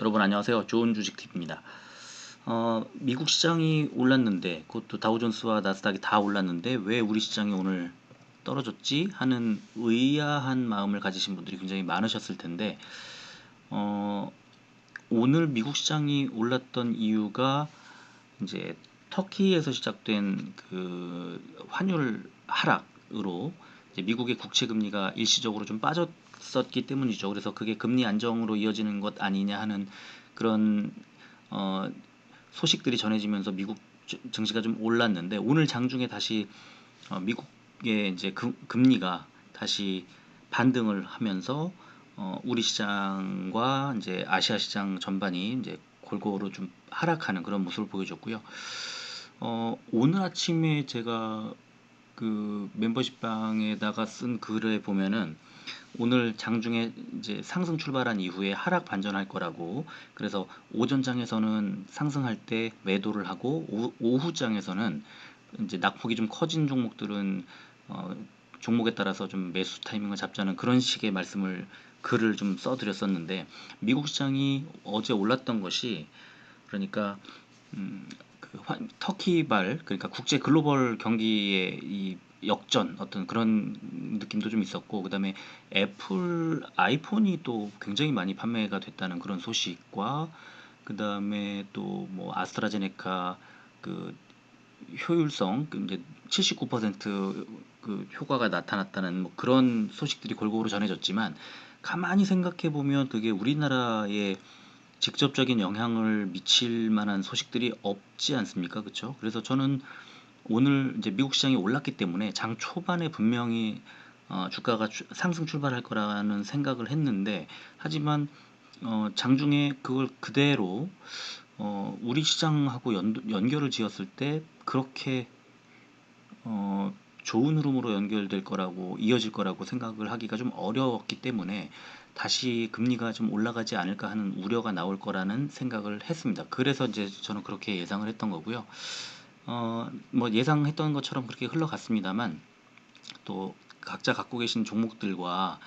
여러분 안녕하세요. 좋은 주식 팁입니다. 어, 미국 시장이 올랐는데 그것도 다우존스와 나스닥이 다 올랐는데 왜 우리 시장이 오늘 떨어졌지 하는 의아한 마음을 가지신 분들이 굉장히 많으셨을 텐데 어, 오늘 미국 시장이 올랐던 이유가 이제 터키에서 시작된 그 환율 하락으로 미국의 국채 금리가 일시적으로 좀 빠졌 었기 때문이죠. 그래서 그게 금리 안정으로 이어지는 것 아니냐 하는 그런 어, 소식들이 전해지면서 미국 증시가 좀 올랐는데 오늘 장중에 다시 어, 미국의 이제 금, 금리가 다시 반등을 하면서 어, 우리 시장과 이제 아시아 시장 전반이 이제 골고루 좀 하락하는 그런 모습을 보여줬고요. 어, 오늘 아침에 제가 그 멤버십방에다가 쓴 글에 보면은 오늘 장중에 이제 상승 출발한 이후에 하락 반전할 거라고. 그래서 오전장에서는 상승할 때 매도를 하고 오, 후장에서는 이제 낙폭이 좀 커진 종목들은 어, 종목에 따라서 좀 매수 타이밍을 잡자는 그런 식의 말씀을 글을 좀 써드렸었는데 미국 시장이 어제 올랐던 것이 그러니까 음, 그 터키발 그러니까 국제 글로벌 경기의 이 역전 어떤 그런 느낌도 좀 있었고 그다음에 애플 아이폰이 또 굉장히 많이 판매가 됐다는 그런 소식과 그다음에 또 뭐 아스트라제네카 그 효율성 그 이제 79%그 효과가 나타났다는 뭐 그런 소식들이 골고루 전해졌지만 가만히 생각해 보면 그게 우리나라에 직접적인 영향을 미칠 만한 소식들이 없지 않습니까? 그렇죠? 그래서 저는 오늘 이제 미국 시장이 올랐기 때문에 장 초반에 분명히 어, 주가가 주, 상승 출발할 거라는 생각을 했는데 하지만 어, 장중에 그걸 그대로 어, 우리 시장하고 연, 연결을 지었을 때 그렇게 어, 좋은 흐름으로 연결될 거라고 이어질 거라고 생각을 하기가 좀 어려웠기 때문에 다시 금리가 좀 올라가지 않을까 하는 우려가 나올 거라는 생각을 했습니다. 그래서 이제 저는 그렇게 예상을 했던 거고요. 어, 뭐 예상했던 것처럼 그렇게 흘러갔습니다만 또 각자 갖고 계신 종목들과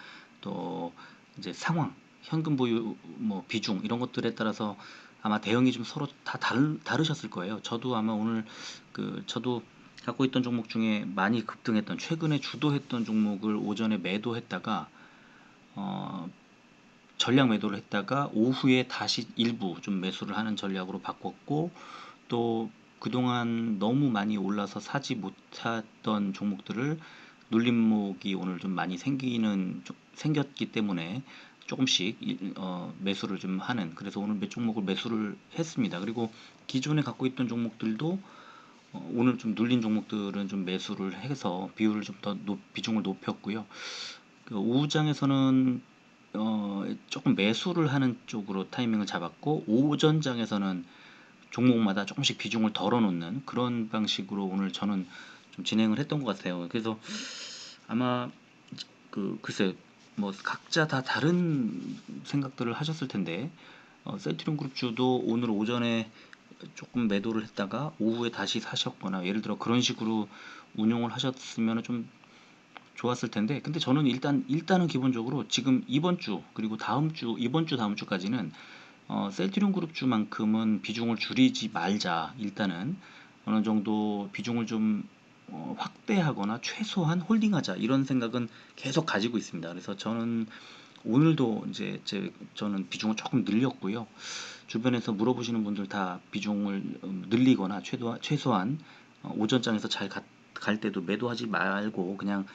또 이제 상황, 현금 보유 뭐 비중 이런 것들에 따라서 아마 대응이 좀 서로 다 다르, 다르셨을 거예요. 저도 아마 오늘 그 저도 갖고 있던 종목 중에 많이 급등했던 최근에 주도했던 종목을 오전에 매도했다가 어, 전략 매도를 했다가 오후에 다시 일부 좀 매수를 하는 전략으로 바꿨고 또 그동안 너무 많이 올라서 사지 못했던 종목들을 눌림목이 오늘 좀 많이 생기는 생겼기 때문에 조금씩 어, 매수를 좀 하는 그래서 오늘 몇 종목을 매수를 했습니다. 그리고 기존에 갖고 있던 종목들도 어, 오늘 좀 눌린 종목들은 좀 매수를 해서 비율을 좀 더 비중을 높였고요. 그 오후장에서는 어, 조금 매수를 하는 쪽으로 타이밍을 잡았고 오전장에서는 종목마다 조금씩 비중을 덜어놓는 그런 방식으로 오늘 저는 좀 진행을 했던 것 같아요. 그래서 아마 그 글쎄 뭐 각자 다 다른 생각들을 하셨을 텐데 어, 셀트리온 그룹주도 오늘 오전에 조금 매도를 했다가 오후에 다시 사셨거나 예를 들어 그런 식으로 운용을 하셨으면 좀 좋았을 텐데 근데 저는 일단 일단은 기본적으로 지금 이번 주 그리고 다음 주 이번 주 다음 주까지는 어, 셀트리온 그룹 주만큼은 비중을 줄이지 말자 일단은 어느 정도 비중을 좀 어, 확대하거나 최소한 홀딩하자 이런 생각은 계속 가지고 있습니다. 그래서 저는 오늘도 이제 제 저는 비중을 조금 늘렸고요. 주변에서 물어보시는 분들 다 비중을 음, 늘리거나 최소, 최소한 어, 오전장에서 잘 갈 때도 매도하지 말고 그냥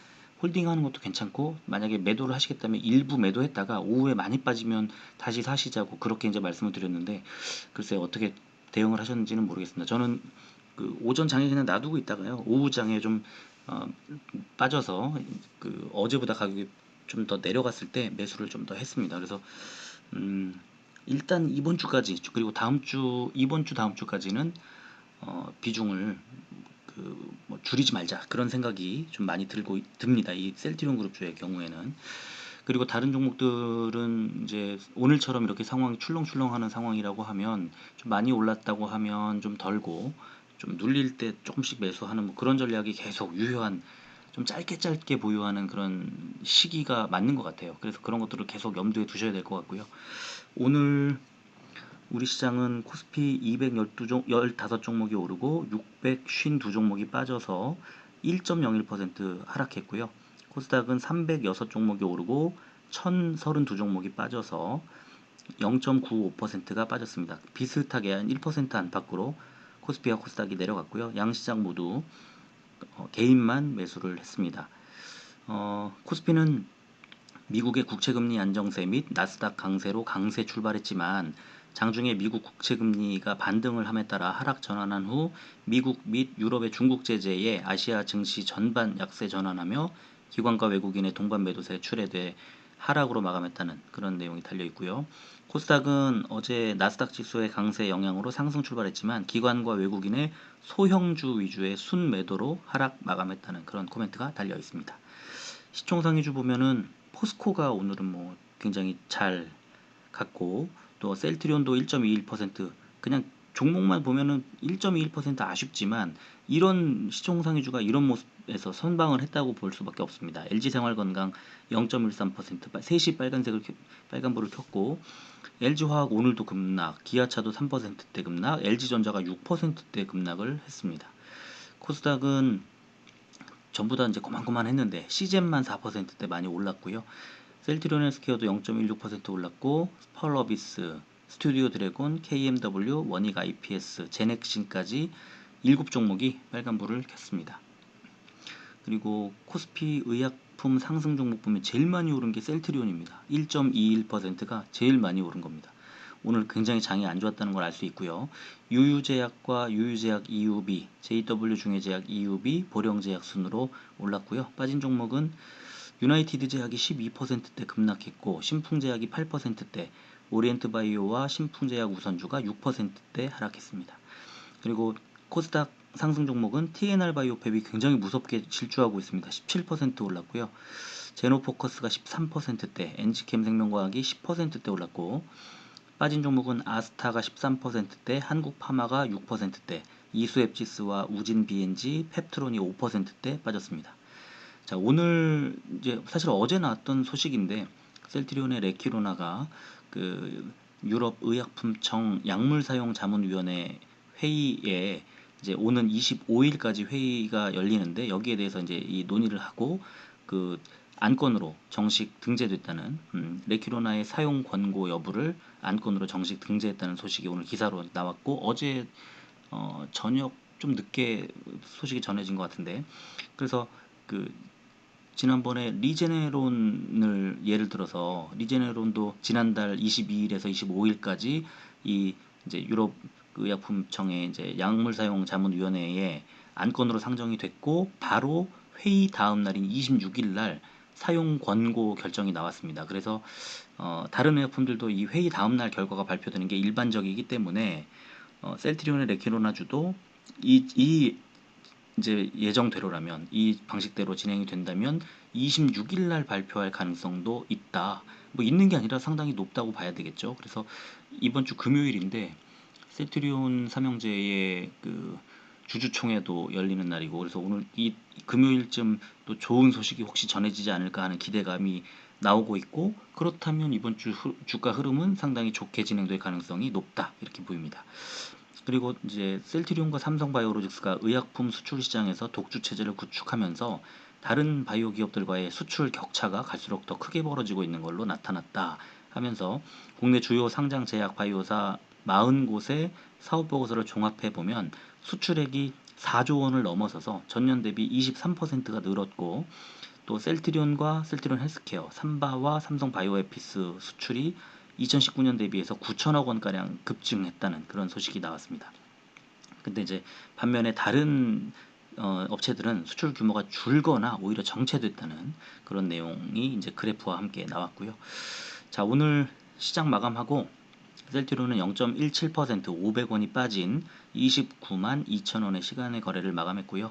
홀딩하는 것도 괜찮고 만약에 매도를 하시겠다면 일부 매도했다가 오후에 많이 빠지면 다시 사시자고 그렇게 이제 말씀을 드렸는데 글쎄 어떻게 대응을 하셨는지는 모르겠습니다. 저는 그 오전 장에 그냥 놔두고 있다가요 오후 장에 좀 어, 빠져서 그 어제보다 가격이 좀 더 내려갔을 때 매수를 좀 더 했습니다. 그래서 음, 일단 이번 주까지 그리고 다음 주 이번 주 다음 주까지는 어, 비중을 그 뭐 줄이지 말자 그런 생각이 좀 많이 들고 듭니다. 이 셀티론 그룹주의 경우에는 그리고 다른 종목들은 이제 오늘처럼 이렇게 상황이 출렁출렁하는 상황이라고 하면 좀 많이 올랐다고 하면 좀 덜고 좀 눌릴 때 조금씩 매수하는 뭐 그런 전략이 계속 유효한 좀 짧게 짧게 보유하는 그런 시기가 맞는 것 같아요. 그래서 그런 것들을 계속 염두에 두셔야 될 것 같고요. 오늘 우리 시장은 코스피 212종 15종목이 오르고 652종목이 빠져서 1.01% 하락했고요. 코스닥은 306종목이 오르고 1032종목이 빠져서 0.95%가 빠졌습니다. 비슷하게 한 1% 안팎으로 코스피와 코스닥이 내려갔고요. 양시장 모두 어, 개인만 매수를 했습니다. 어, 코스피는 미국의 국채금리 안정세 및 나스닥 강세로 강세 출발했지만 장중에 미국 국채금리가 반등을 함에 따라 하락 전환한 후 미국 및 유럽의 중국 제재에 아시아 증시 전반 약세 전환하며 기관과 외국인의 동반 매도세 출해돼 하락으로 마감했다는 그런 내용이 달려 있고요. 코스닥은 어제 나스닥 지수의 강세 영향으로 상승 출발했지만 기관과 외국인의 소형주 위주의 순매도로 하락 마감했다는 그런 코멘트가 달려 있습니다. 시총 상위주 보면은 포스코가 오늘은 뭐 굉장히 잘 갔고 또 셀트리온도 1.21% 그냥 종목만 보면은 1.21% 아쉽지만 이런 시총 상위주가 이런 모습에서 선방을 했다고 볼 수밖에 없습니다. LG생활건강 0.13% 3시 빨간색을 켜- 빨간불을 켰고 LG화학 오늘도 급락, 기아차도 3%대 급락, LG전자가 6%대 급락을 했습니다. 코스닥은 전부 다 이제 고만고만 했는데 시젠만 4%대 많이 올랐고요. 셀트리온 헬스케어도 0.16% 올랐고 펄러비스, 스튜디오 드래곤, KMW, 원익 IPS, 제넥신까지 7종목이 빨간불을 켰습니다. 그리고 코스피 의약품 상승 종목 보면 제일 많이 오른 게 셀트리온입니다. 1.21%가 제일 많이 오른 겁니다. 오늘 굉장히 장이 안 좋았다는 걸 알 수 있고요. 유유제약과 유유제약 EUB, JW 중해제약 EUB, 보령제약 순으로 올랐고요. 빠진 종목은 유나이티드 제약이 12%대 급락했고 신풍제약이 8%대, 오리엔트 바이오와 신풍제약 우선주가 6%대 하락했습니다. 그리고 코스닥 상승 종목은 TNR 바이오팹이 굉장히 무섭게 질주하고 있습니다. 17% 올랐고요. 제노포커스가 13%대, 엔지캠 생명과학이 10%대 올랐고 빠진 종목은 아스타가 13%대, 한국파마가 6%대, 이수앱지스와 우진 BNG, 펩트론이 5%대 빠졌습니다. 자 오늘 이제 사실 어제 나왔던 소식인데 셀트리온의 레키로나가 그 유럽 의약품청 약물 사용 자문 위원회 회의에 이제 오는 25일까지 회의가 열리는데 여기에 대해서 이제 이 논의를 하고 그 안건으로 정식 등재됐다는 음, 레키로나의 사용 권고 여부를 안건으로 정식 등재했다는 소식이 오늘 기사로 나왔고 어제 어, 저녁 좀 늦게 소식이 전해진 것 같은데 그래서 그 지난번에 리제네론을 예를 들어서 리제네론도 지난달 22일에서 25일까지 이 이제 유럽 의약품청의 이제 약물 사용 자문 위원회에 안건으로 상정이 됐고 바로 회의 다음 날인 26일 날 사용 권고 결정이 나왔습니다. 그래서 어, 다른 의약품들도 이 회의 다음 날 결과가 발표되는 게 일반적이기 때문에 어, 셀트리온의 레키로나주도 이, 이 이제 예정대로라면 이 방식대로 진행이 된다면 26일 날 발표할 가능성도 있다. 뭐 있는 게 아니라 상당히 높다고 봐야 되겠죠. 그래서 이번 주 금요일인데 세트리온 삼형제의 그 주주총회도 열리는 날이고 그래서 오늘 이 금요일쯤 또 좋은 소식이 혹시 전해지지 않을까 하는 기대감이 나오고 있고 그렇다면 이번 주 흐- 주가 흐름은 상당히 좋게 진행될 가능성이 높다 이렇게 보입니다. 그리고 이제 셀트리온과 삼성바이오로직스가 의약품 수출 시장에서 독주 체제를 구축하면서 다른 바이오 기업들과의 수출 격차가 갈수록 더 크게 벌어지고 있는 걸로 나타났다 하면서 국내 주요 상장 제약 바이오사 40곳의 사업 보고서를 종합해 보면 수출액이 4조 원을 넘어서서 전년 대비 23%가 늘었고 또 셀트리온과 셀트리온 헬스케어, 삼바와 삼성 바이오에피스 수출이 2019년 대비해서 9천억 원가량 급증했다는 그런 소식이 나왔습니다. 근데 이제 반면에 다른 어, 업체들은 수출 규모가 줄거나 오히려 정체됐다는 그런 내용이 이제 그래프와 함께 나왔고요. 자 오늘 시장 마감하고 셀트리온은 0.17% 500원이 빠진 29만 2천 원의 시간의 거래를 마감했고요.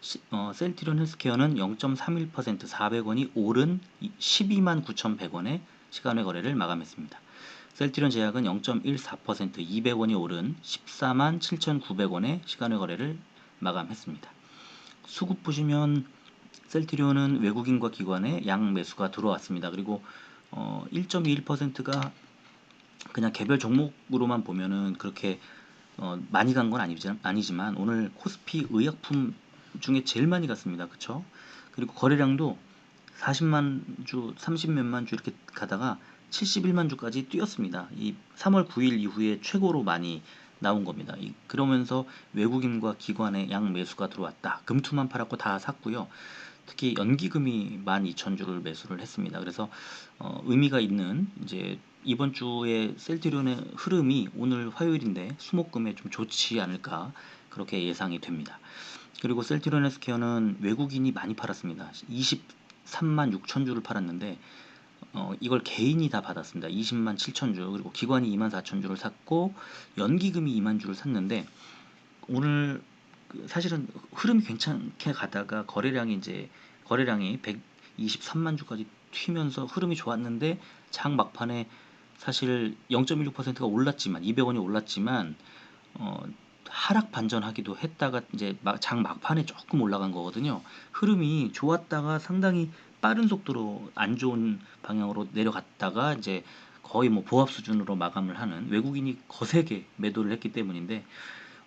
시- 어, 셀트리온 헬스케어는 0.31% 400원이 오른 12만 9,100원의 시간의 거래를 마감했습니다. 셀트리온 제약은 0.14% 200원이 오른 14만 7,900원의 시간의 거래를 마감했습니다. 수급 보시면 셀트리온은 외국인과 기관의 양 매수가 들어왔습니다. 그리고 어, 1.21%가 그냥 개별 종목으로만 보면은 그렇게 어, 많이 간 건 아니지만, 오늘 코스피 의약품 중에 제일 많이 갔습니다. 그쵸? 그리고 거래량도 40만 주, 30몇만 주 이렇게 가다가 71만 주까지 뛰었습니다. 이 3월 9일 이후에 최고로 많이 나온 겁니다. 이, 그러면서 외국인과 기관의 양 매수가 들어왔다. 금투만 팔았고 다 샀고요. 특히 연기금이 12,000주를 매수를 했습니다. 그래서 어, 의미가 있는 이제 이번 주에 셀트리온의 흐름이 오늘 화요일인데 수목금에 좀 좋지 않을까 그렇게 예상이 됩니다. 그리고 셀트리온 헬스케어는 외국인이 많이 팔았습니다. 23만 6천 주를 팔았는데 어, 이걸 개인이 다 받았습니다. 20만 7천 주 그리고 기관이 2만 4천 주를 샀고 연기금이 2만 주를 샀는데 오늘 그 사실은 흐름이 괜찮게 가다가 거래량이 이제 거래량이 123만 주까지 튀면서 흐름이 좋았는데 장 막판에 사실 0.16%가 올랐지만 200원이 올랐지만 어, 하락 반전하기도 했다가 이제 막- 장 막판에 조금 올라간 거거든요. 흐름이 좋았다가 상당히 빠른 속도로 안 좋은 방향으로 내려갔다가 이제 거의 뭐 보합 수준으로 마감을 하는 외국인이 거세게 매도를 했기 때문인데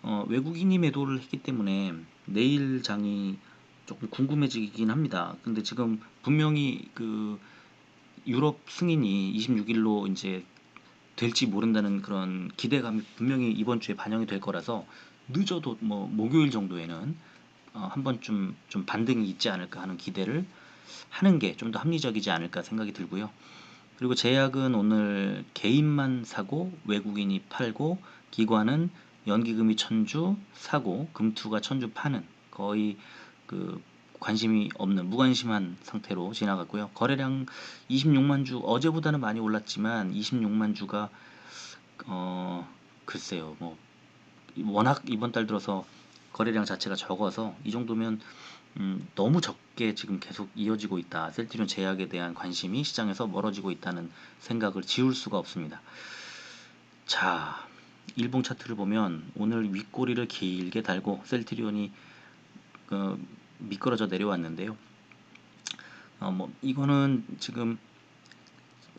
어, 외국인이 매도를 했기 때문에 내일 장이 조금 궁금해지긴 합니다. 근데 지금 분명히 그 유럽 승인이 26일로 이제 될지 모른다는 그런 기대감이 분명히 이번 주에 반영이 될 거라서 늦어도 뭐 목요일 정도에는 어, 한 번쯤 좀 반등이 있지 않을까 하는 기대를 하는 게 좀 더 합리적이지 않을까 생각이 들고요. 그리고 제약은 오늘 개인만 사고 외국인이 팔고 기관은 연기금이 천주 사고 금투가 천주 파는 거의 그 관심이 없는 무관심한 상태로 지나갔고요. 거래량 26만 주 어제보다는 많이 올랐지만 26만 주가 어 글쎄요 뭐 워낙 이번 달 들어서 거래량 자체가 적어서 이 정도면 음, 너무 적게 지금 계속 이어지고 있다. 셀트리온 제약에 대한 관심이 시장에서 멀어지고 있다는 생각을 지울 수가 없습니다. 자, 일봉 차트를 보면 오늘 윗꼬리를 길게 달고 셀트리온이 그 미끄러져 내려왔는데요. 어, 뭐 이거는 지금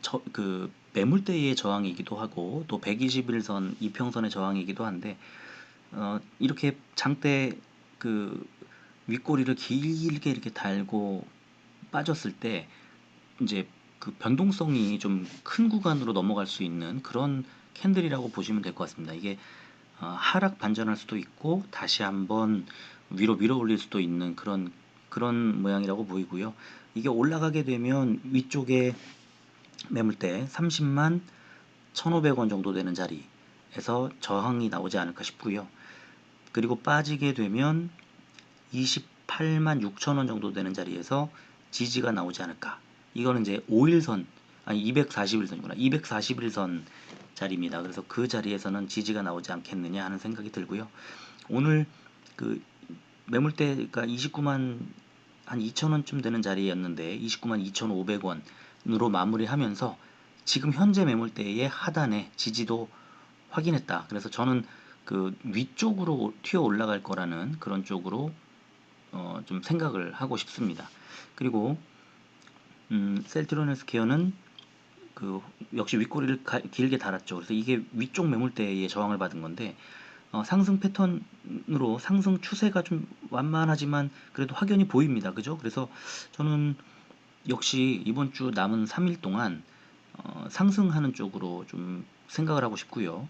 저, 그 매물대의 저항이기도 하고 또 121선 이평선의 저항이기도 한데 어, 이렇게 장대 그 윗꼬리를 길게 이렇게 달고 빠졌을 때 이제 그 변동성이 좀 큰 구간으로 넘어갈 수 있는 그런 캔들이라고 보시면 될 것 같습니다. 이게 어, 하락 반전할 수도 있고 다시 한번 위로 밀어 올릴 수도 있는 그런 그런 모양이라고 보이고요. 이게 올라가게 되면 위쪽에 매물대 30만 1,500원 정도 되는 자리에서 저항이 나오지 않을까 싶고요. 그리고 빠지게 되면 28만 6천 원 정도 되는 자리에서 지지가 나오지 않을까. 이거는 이제 5일선 아니 241선이구나. 241선 자리입니다. 그래서 그 자리에서는 지지가 나오지 않겠느냐 하는 생각이 들고요. 오늘 그 매물대가 29만 한 2천 원쯤 되는 자리였는데 29만 2,500원으로 마무리하면서 지금 현재 매물대의 하단에 지지도 확인했다. 그래서 저는 그 위쪽으로 튀어 올라갈 거라는 그런 쪽으로 어, 좀 생각을 하고 싶습니다. 그리고 음, 셀트론 헬스케어는 그 역시 윗꼬리를 가, 길게 달았죠. 그래서 이게 위쪽 매물대에 저항을 받은 건데 어, 상승 패턴으로 상승 추세가 좀 완만하지만 그래도 확연히 보입니다. 그죠? 그래서 저는 역시 이번 주 남은 3일 동안 어, 상승하는 쪽으로 좀 생각을 하고 싶고요.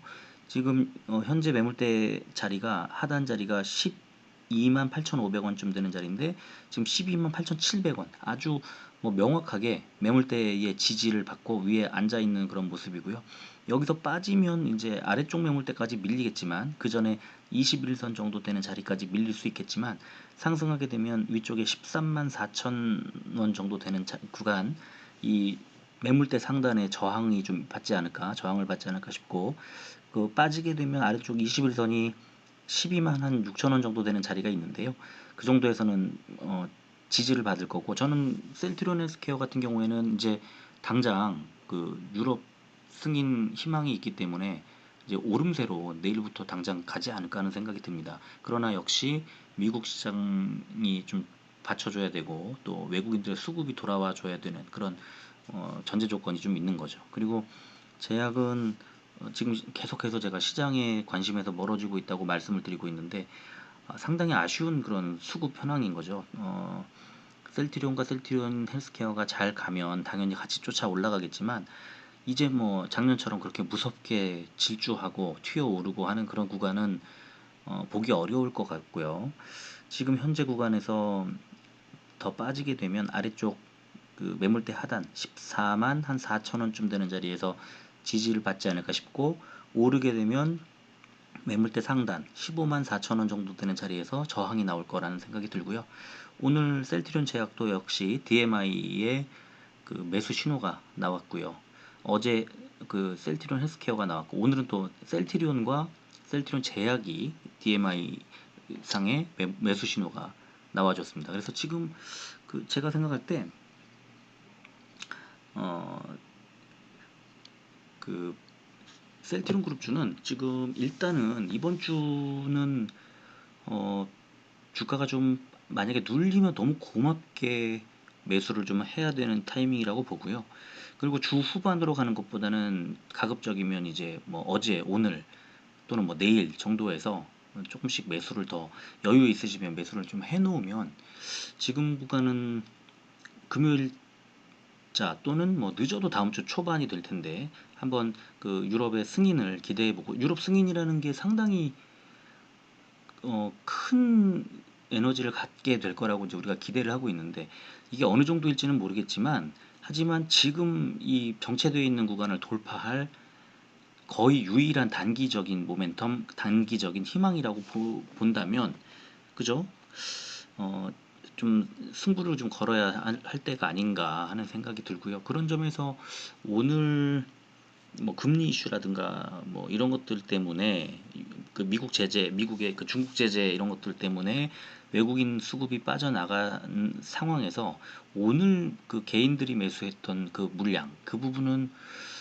지금 어, 현재 매물대 자리가 하단 자리가 12만 8,500원쯤 되는 자리인데 지금 12만 8,700원 아주 뭐 명확하게 매물대의 지지를 받고 위에 앉아 있는 그런 모습이고요. 여기서 빠지면 이제 아래쪽 매물대까지 밀리겠지만 그 전에 21선 정도 되는 자리까지 밀릴 수 있겠지만 상승하게 되면 위쪽에 13만 4천 원 정도 되는 자, 구간 이 매물대 상단에 저항이 좀 받지 않을까 저항을 받지 않을까 싶고 그 빠지게 되면 아래쪽 21선이 12만 한 6천 원 정도 되는 자리가 있는데요. 그 정도에서는 어, 지지를 받을 거고 저는 셀트리온 헬스케어 같은 경우에는 이제 당장 그 유럽 승인 희망이 있기 때문에 이제 오름세로 내일부터 당장 가지 않을까 하는 생각이 듭니다. 그러나 역시 미국 시장이 좀 받쳐줘야 되고 또 외국인들의 수급이 돌아와 줘야 되는 그런 어, 전제 조건이 좀 있는 거죠. 그리고 제약은 어, 지금 계속해서 제가 시장에 관심에서 멀어지고 있다고 말씀을 드리고 있는데 아, 상당히 아쉬운 그런 수급 현황인 거죠. 어, 셀트리온과 셀트리온 헬스케어가 잘 가면 당연히 같이 쫓아 올라가겠지만 이제 뭐 작년처럼 그렇게 무섭게 질주하고 튀어오르고 하는 그런 구간은 어, 보기 어려울 것 같고요. 지금 현재 구간에서 더 빠지게 되면 아래쪽 그 매물대 하단 14만 한 4천 원쯤 되는 자리에서 지지를 받지 않을까 싶고 오르게 되면 매물대 상단 15만 4천 원 정도 되는 자리에서 저항이 나올 거라는 생각이 들고요. 오늘 셀트리온 제약도 역시 DMI의 그 매수 신호가 나왔고요. 어제 그 셀트리온 헬스케어가 나왔고 오늘은 또 셀트리온과 셀트리온 제약이 DMI 상의 매, 매수 신호가 나와줬습니다. 그래서 지금 그 제가 생각할 때 어, 그 셀트리온 그룹주는 지금 일단은 이번 주는 어, 주가가 좀 만약에 눌리면 너무 고맙게 매수를 좀 해야 되는 타이밍이라고 보고요. 그리고 주 후반으로 가는 것보다는 가급적이면 이제 뭐 어제, 오늘 또는 뭐 내일 정도에서 조금씩 매수를 더 여유 있으시면 매수를 좀 해놓으면 지금 구간은 금요일 자 또는 뭐 늦어도 다음 주 초반이 될 텐데 한번 그 유럽의 승인을 기대해 보고 유럽 승인이라는 게 상당히 어, 큰 에너지를 갖게 될 거라고 이제 우리가 기대를 하고 있는데 이게 어느 정도일지는 모르겠지만 하지만 지금 이 정체되어 있는 구간을 돌파할 거의 유일한 단기적인 모멘텀, 단기적인 희망이라고 보, 본다면 그죠? 어, 좀 승부를 좀 걸어야 할 때가 아닌가 하는 생각이 들고요. 그런 점에서 오늘 뭐 금리 이슈라든가 뭐 이런 것들 때문에 그 미국 제재, 미국의 그 중국 제재 이런 것들 때문에 외국인 수급이 빠져나간 상황에서 오늘 그 개인들이 매수했던 그 물량 그 부분은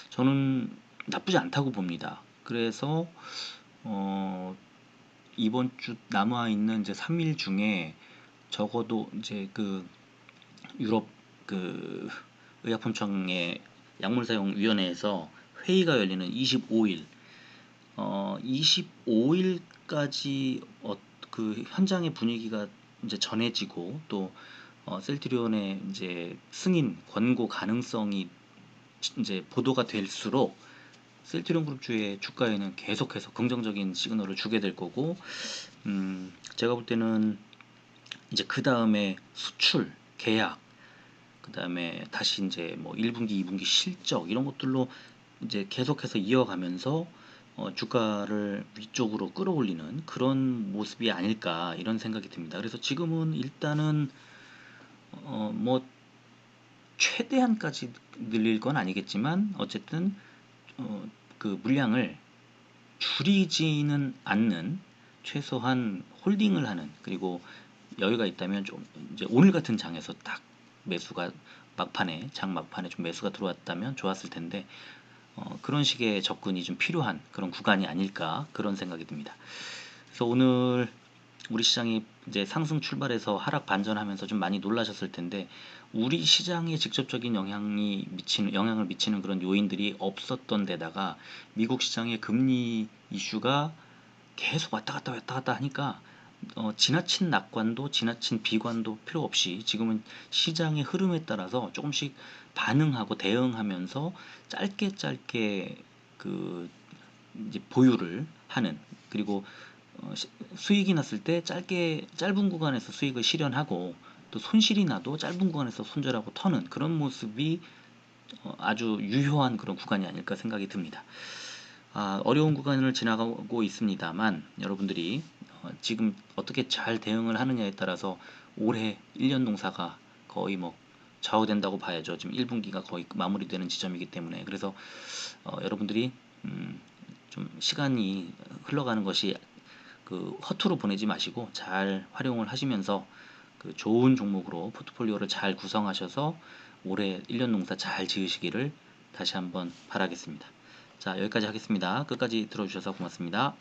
저는 나쁘지 않다고 봅니다. 그래서 어 이번 주 남아 있는 이제 3일 중에 적어도 이제 그 유럽 그 의약품청의 약물사용위원회에서 회의가 열리는 25일 어 25일까지 어, 그 현장의 분위기가 이제 전해지고 또 어, 셀트리온의 이제 승인 권고 가능성이 이제 보도가 될수록 셀트리온 그룹주의 주가에는 계속해서 긍정적인 시그널을 주게 될 거고 음, 제가 볼 때는 이제 그 다음에 수출 계약 그 다음에 다시 이제 뭐 1분기 2분기 실적 이런 것들로 이제 계속해서 이어가면서 어, 주가를 위쪽으로 끌어올리는 그런 모습이 아닐까 이런 생각이 듭니다. 그래서 지금은 일단은 어, 뭐 최대한까지 늘릴 건 아니겠지만 어쨌든 어, 그 물량을 줄이지는 않는 최소한 홀딩을 하는 그리고 여유가 있다면 좀 이제 오늘 같은 장에서 딱 매수가 막판에 장 막판에 좀 매수가 들어왔다면 좋았을 텐데 어, 그런 식의 접근이 좀 필요한 그런 구간이 아닐까 그런 생각이 듭니다. 그래서 오늘 우리 시장이 이제 상승 출발해서 하락 반전하면서 좀 많이 놀라셨을 텐데 우리 시장에 직접적인 영향이 미치는 영향을 미치는 그런 요인들이 없었던 데다가 미국 시장의 금리 이슈가 계속 왔다 갔다 왔다 갔다 하니까 어, 지나친 낙관도 지나친 비관도 필요 없이 지금은 시장의 흐름에 따라서 조금씩 반응하고 대응하면서 짧게 짧게 그 이제 보유를 하는 그리고 어, 수익이 났을 때 짧게 짧은 구간에서 수익을 실현하고 또 손실이 나도 짧은 구간에서 손절하고 터는 그런 모습이 어, 아주 유효한 그런 구간이 아닐까 생각이 듭니다. 아, 어려운 구간을 지나가고 있습니다만 여러분들이 어, 지금 어떻게 잘 대응을 하느냐에 따라서 올해 1년 농사가 거의 뭐 좌우된다고 봐야죠. 지금 1분기가 거의 마무리되는 지점이기 때문에 그래서 어, 여러분들이 음, 좀 시간이 흘러가는 것이 그 허투루 보내지 마시고 잘 활용을 하시면서 그 좋은 종목으로 포트폴리오를 잘 구성하셔서 올해 1년 농사 잘 지으시기를 다시 한번 바라겠습니다. 자 여기까지 하겠습니다. 끝까지 들어주셔서 고맙습니다.